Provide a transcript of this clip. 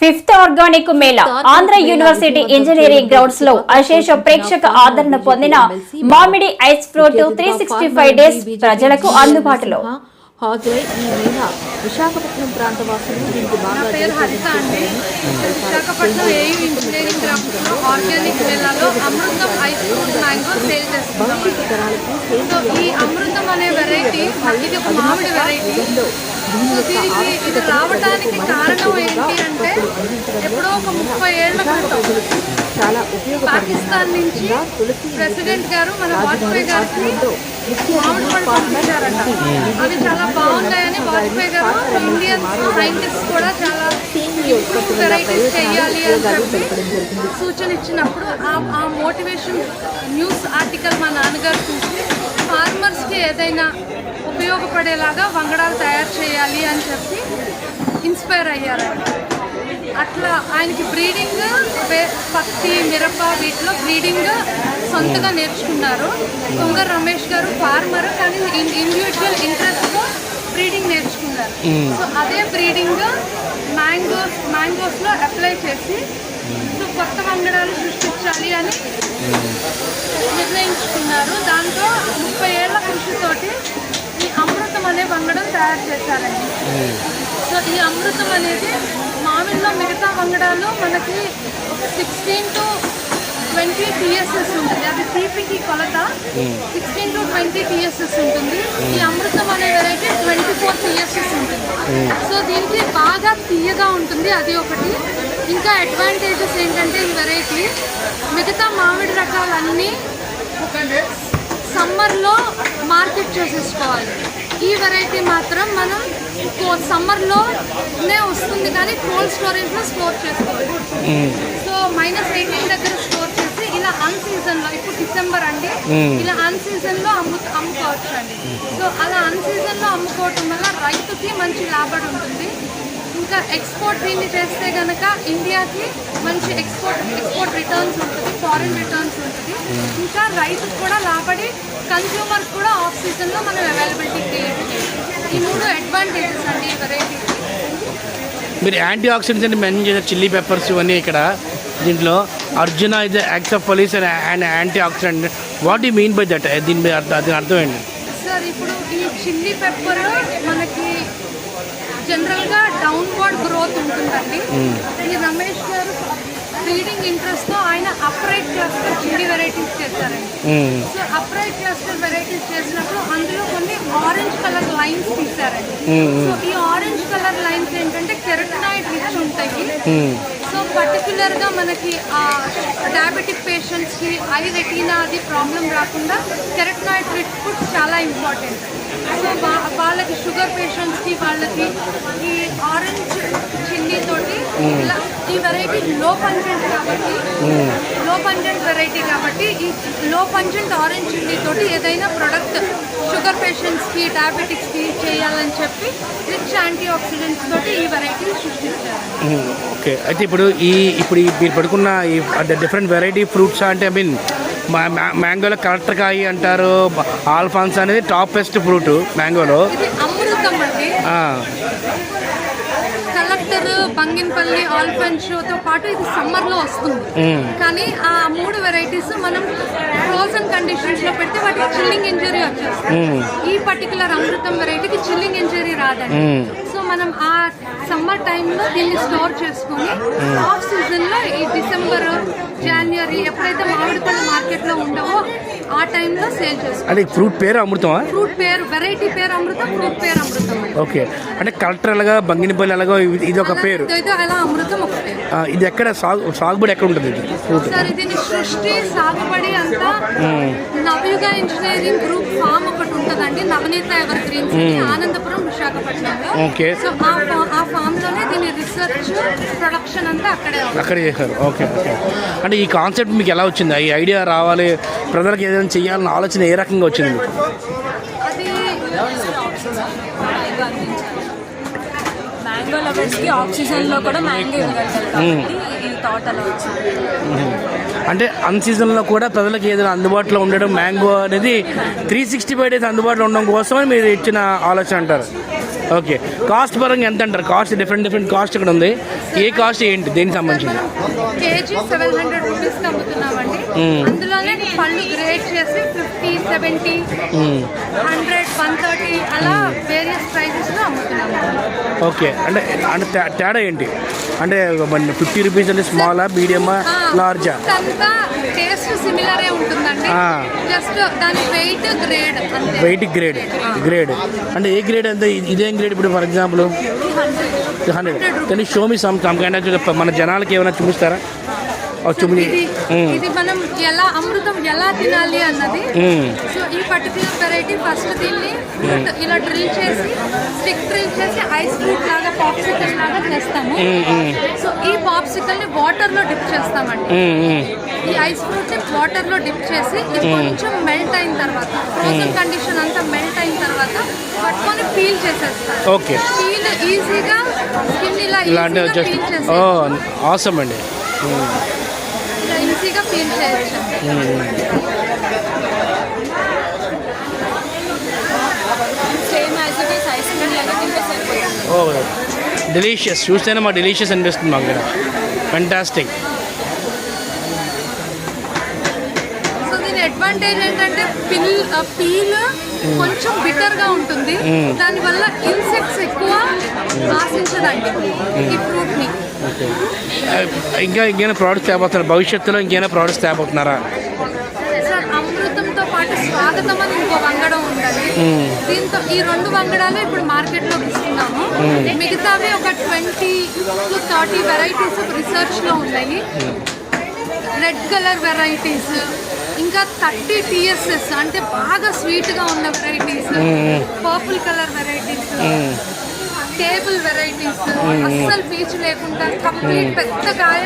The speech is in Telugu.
Fifth organic mela. Andhra university engineering గ్రౌండ్స్లో అశేష ప్రేక్షక ఆదరణ పొందిన మామిడి ice fruit three sixty five days ప్రజలకు అందుబాటులో. హాజరై ఈ మేళ విశాఖపట్నం ప్రాంత వాసులు దీనికి బాగా పేరు హరిత అండి. Visakhapatnam AU engineering organic మేళాలో Amrutham ice fruit mango sale so ఈ అమృతం అనే వెరైటీ ఇది ఒక మామిడి వెరైటీ. సో దీనికి ఇది రావడానికి కారణం ఏంటి అంటే ఎప్పుడో ఒక ముప్పై ఏళ్ళ క్రితం పాకిస్తాన్ నుంచి ప్రెసిడెంట్ గారు మన వాజ్పేయి గారికి మామిడి పళ్ళు పంపించారట అవి చాలా బాగున్నాయని వాజ్పేయి గారు ఇండియన్ సైంటిస్ట్ కూడా చాలా వెరైటీస్ చేయాలి అని చెప్పి సూచన ఇచ్చినప్పుడు ఆ మోటివేషన్ న్యూస్ ఆర్టికల్ మా నాన్నగారు చూసి ఫార్మర్స్కి ఏదైనా ఉపయోగపడేలాగా వంగడాలు తయారు చేయాలి అని చెప్పి ఇన్స్పైర్ అయ్యారు. అట్లా ఆయనకి బ్రీడింగ్ పత్తి మిరప వీటిలో బ్రీడింగ్ సొంతగా నేర్చుకున్నారు. కొంగ రమేష్ గారు ఫార్మర్ కానీ ఇండివిజువల్ ఇంట్రెస్ట్తో బ్రీడింగ్ నేర్చుకున్నారు. సో అదే బ్రీడింగ్ మ్యాంగోస్ మ్యాంగోస్లో అప్లై చేసి సో కొత్త వంగడాలు సృష్టించాలి అని నిర్ణయించుకున్నారు. దాంతో ముప్పై ఏళ్ళ కృషితోటి ఈ అమృతం అనే వంగడం తయారు చేశారండి. సో ఈ అమృతం అనేది మామిడిలో మిగతా వంగడాలు మనకి సిక్స్టీన్ టు ట్వంటీ టీఎస్ఎస్ ఉంటుంది. అది తీపికి కొలత. సిక్స్టీన్ టు ట్వంటీ టీఎస్ఎస్ ఉంటుంది. ఈ అమృతం అనే వెరైటీ ట్వంటీ ఫోర్ టీఎస్ఎస్ ఉంటుంది. సో దీనికి బాగా తీయగా ఉంటుంది. అది ఒకటి. ఇంకా అడ్వాంటేజెస్ ఏంటంటే ఈ వెరైటీ మిగతా మామిడి రకాలన్నీ సమ్మర్లో మార్కెట్ చేసేసుకోవాలి. ఈ వెరైటీ మాత్రం మనం సమ్మర్లోనే వస్తుంది కానీ కోల్డ్ స్టోరేజ్లో స్టోర్ చేసుకోవాలి. సో మైనస్ ఎయిటీన్ దగ్గర స్టోర్ చేసి ఇలా అన్ సీజన్లో ఇప్పుడు డిసెంబర్ అండి ఇలా అన్ సీజన్లో అమ్ము అమ్ముకోవచ్చు అండి సో అలా అన్ సీజన్లో అమ్ముకోవటం వల్ల రైతుకి మంచి లాభం ఉంటుంది. ఇంకా ఎక్స్పోర్ట్ దీన్ని చేస్తే కనుక ఇండియాకి మంచి ఎక్స్పోర్ట్ ఎక్స్పోర్ట్ రిటర్న్స్ ఉంటుంది ఫారిన్ రిటర్న్స్ ఉంటుంది. ఇంకా రైతుకు కూడా లాభడి కన్స్యూమర్ కూడా ఆఫ్ సీజన్లో మనం అవైలబిలిటీ క్రియేట్ చేయాలి. ఈ మూడు అడ్వాంటేజెస్ అండి ఈ వెరైటీకి మీరు యాంటీ ఆక్సిడెంట్స్ అని మెన్షన్ చేశారు చిల్లీ పెప్పర్స్ ఇవన్నీ ఇక్కడ దీంట్లో. Arjuna is acts of police and and antioxidant what you mean by that దీని మీద దీని అర్థం ఏంటి? సార్ ఇప్పుడు ఈ చిల్లీ పెప్పర్ మనకి జనరల్గా డౌన్వర్డ్ గ్రోత్ ఉంటుందండి. ఈ రమేష్ గారు బ్రీడింగ్ ఇంట్రెస్ట్తో ఆయన అప్రైట్ క్లస్టర్ చిల్లీ వెరైటీస్ చేశారండి. సో అప్రైట్ క్లస్టర్ వెరైటీస్ చేసినప్పుడు అందులో కొన్ని ఆరెంజ్ కలర్ లైన్స్ తీశారండి. సో ఈ ఆరెంజ్ కలర్ లైన్స్ ఏంటంటే కెరటనాయిడ్ రిచ్ ఉంటాయి. సో పర్టికులర్గా మనకి డయాబెటిక్ పేషెంట్స్కి ఐ రెటీనా అది ప్రాబ్లం రాకుండా కెరటనాయిడ్ రిచ్ ఫుడ్ చాలా ఇంపార్టెంట్. సో వాళ్ళకి షుగర్ పేషెంట్స్కి వాళ్ళకి ఈ ఆరెంజ్ చిల్లీ తోటి ఇలా ఈ వెరైటీ లో పంజెంట్ కాబట్టి లో పంజెంట్ వెరైటీ కాబట్టి ఈ లో పంజెంట్ ఆరెంజ్ చిల్లీ తోటి ఏదైనా ప్రొడక్ట్ షుగర్ పేషెంట్స్కి డయాబెటిక్స్కి చేయాలని చెప్పి రిచ్ యాంటీ ఆక్సిడెంట్స్ తోటి ఈ వెరైటీ సృష్టించారు. ఓకే. అయితే ఇప్పుడు ఈ ఇప్పుడు ఈ మీరు పడుకున్న ఈ డిఫరెంట్ వెరైటీ ఫ్రూట్స్? అంటే ఐ మీన్ మ్యాంగోలో కలెక్టర్ కాయి అంటారు ఆల్ఫాన్స్ అనేది టాప్ బెస్ట్ ఫ్రూట్ మ్యాంగోలో. కలెక్టర్ బంగిన్పల్లి ఆల్ఫన్ షోతో పాటు ఇది సమ్మర్లో వస్తుంది కానీ ఆ మూడు వెరైటీస్ మనం ఫ్రోజన్ కండిషన్స్లో పెడితే వాటికి చిల్లింగ్ ఇంజరీ వచ్చేస్తుంది. ఈ పర్టికులర్ అమృతం వెరైటీకి చిల్లింగ్ ఇంజరీ రాదండి. సో మనం ఆ సమ్మర్ టైంలో దీన్ని స్టోర్ చేసుకొని ఆఫ్ సీజన్లో ఈ డిసెంబర్ జనవరి ఎప్పుడైతే మామిడి పళ్ళు మార్కెట్లో ఉండవో ఆ టైంలో సేల్ చేసుకోవాలి అంటే ఫ్రూట్ పేరు అమృతమా? ఫ్రూట్ పేరు వెరైటీ పేరు అమృతం ఫ్రూట్ పేరు అమృతం. ఓకే. అంటే కలెక్టర్ ఎలాగా బంగినపల్లి ఎలాగో ఇది- ఒక పేరు. అలా అమృతం ఒక పేరు. ఇది ఎక్కడ సాగు సాగుబడి ఎక్కడ ఉంటుంది ఇది? సార్ ఇది సృష్టి సాగుబడి అంతా నవయుగ ఇంజనీరింగ్ గ్రూప్ ఫామ్ ఉంటుందండి. నవనీత ఎవర్ గ్రీన్స్ ఆనందపురం విశాఖపట్నంలో. ఓకే. సో ఆ ఫా- ఆ ఫామ్లోనే దీని రీసెర్చ్ ప్రొడక్షన్ అంతా అక్కడే చేశారు. Okay okay. అంటే ఈ కాన్సెప్ట్ మీకు ఎలా వచ్చింది? ఈ ఐడియా రావాలి ప్రజలకు ఏదైనా చేయాలన్న ఆలోచన ఏ రకంగా వచ్చింది మీకు? అది మ్యాంగో లవర్స్కి ఆక్సిజన్లో కూడా మ్యాంగో ఇవ్వగలుగుతారు అంటే అన్ సీజన్లో కూడా ప్రజలకు ఏదైనా అందుబాటులో ఉండడం మ్యాంగో అనేది త్రీ సిక్స్టీ ఫైవ్ డేస్ అందుబాటులో ఉండడం కోసమని మీరు ఇచ్చిన ఆలోచన అంటారు. ఓకే. కాస్ట్ పరంగా ఎంత అంటారు కాస్ట్ డిఫరెంట్ డిఫరెంట్ కాస్ట్ ఇక్కడ ఉంది. ఏ కాస్ట్ ఏంటి? దేనికి సంబంధించింది? మనం కేజీ సెవెన్ హండ్రెడ్ రూపీస్కి అమ్ముతున్నామండి. అందులోనే పళ్ళు గ్రేడ్ చేసి fifty seventy hundred one thirty అలా వేరియస్ ప్రైజెస్లో అమ్ముతున్నాము ఓకే. అంటే అంటే తేడా ఏంటి? అంటే ఫిఫ్టీ రూపీస్ అంటే స్మాలా మీడియమా లార్జా? టేస్ట్ సిమిలరే ఉంటుందండి. జస్ట్ దాని weight grade weight grade grade అంటే ఏ గ్రేడ్ అంటే ఇదేం గ్రేడ్ ఇప్పుడు ఫర్ ఎగ్జాంపుల్ హండ్రెడ్ కానీ షో మీ సమ్ కైండ్ మన జనాలకి ఏమైనా చూపిస్తారా? ఇది ఇది మనం ఎలా అమృతం ఎలా తినాలి అన్నది సో ఈ పర్టికులర్ వెరైటీ ఫస్ట్ దీన్ని ఇలా డ్రిల్ చేసి స్టిక్ డ్రిల్ చేసి ఐస్ ఫ్రూట్ లాగా పాప్సికల్ లాగా చేస్తాము. సో ఈ పాప్సికల్ని వాటర్లో డిప్ చేస్తామండి. ఈ ఐస్ ఫ్రూట్ని వాటర్లో డిప్ చేసి కొంచెం మెల్ట్ అయిన తర్వాత ఫ్రోజన్ కండిషన్ అంతా మెల్ట్ అయిన తర్వాత పట్టుకొని పీల్ చేసేస్తారు. ఓకే. పీల్ ఈజీగా స్కిన్ ఇలా ఈజీగా పీల్ ఆసమ్ అండి. ఈజీగా పీల్ చేయొచ్చు same as it is ice cream లాగా తింటే సరిపోతుంది ఓ డెలీషియస్ చూస్తేనే మా డెలీషియస్ అనిపిస్తుంది మాకు ఇక్కడ. ఫెంటాస్టిక్ సో దీని అడ్వాంటేజ్ ఏంటంటే పిల్ పీల్ కొంచెం బిటర్గా ఉంటుంది దానివల్ల ఇన్సెక్ట్స్ ఎక్కువ ఆశించదండి. ఈ ఫ్రూట్ని. ఇంకా ఇంకేమైనా ప్రోడక్ట్స్ తేపోతున్నారు భవిష్యత్తులో ఇంకేమైనా ప్రోడక్ట్స్ తేపోతున్నారా అమృతంతో పాటు స్వాగతం అని ఇంకో వంగడం ఉండాలి దీంతో ఈ రెండు వంగడాలు ఇప్పుడు ఇస్తున్నాము. మిగతావి ఒక ట్వంటీ టు థర్టీ వెరైటీస్ ఉన్నాయి. రెడ్ కలర్ వెరైటీస్ ఇంకా థర్టీ టీఎస్ఎస్ అంటే బాగా స్వీట్గా ఉన్న varieties purple colour varieties table varieties అస్సలు పీచు లేకుండా కంప్లీట్ పెద్ద కాయ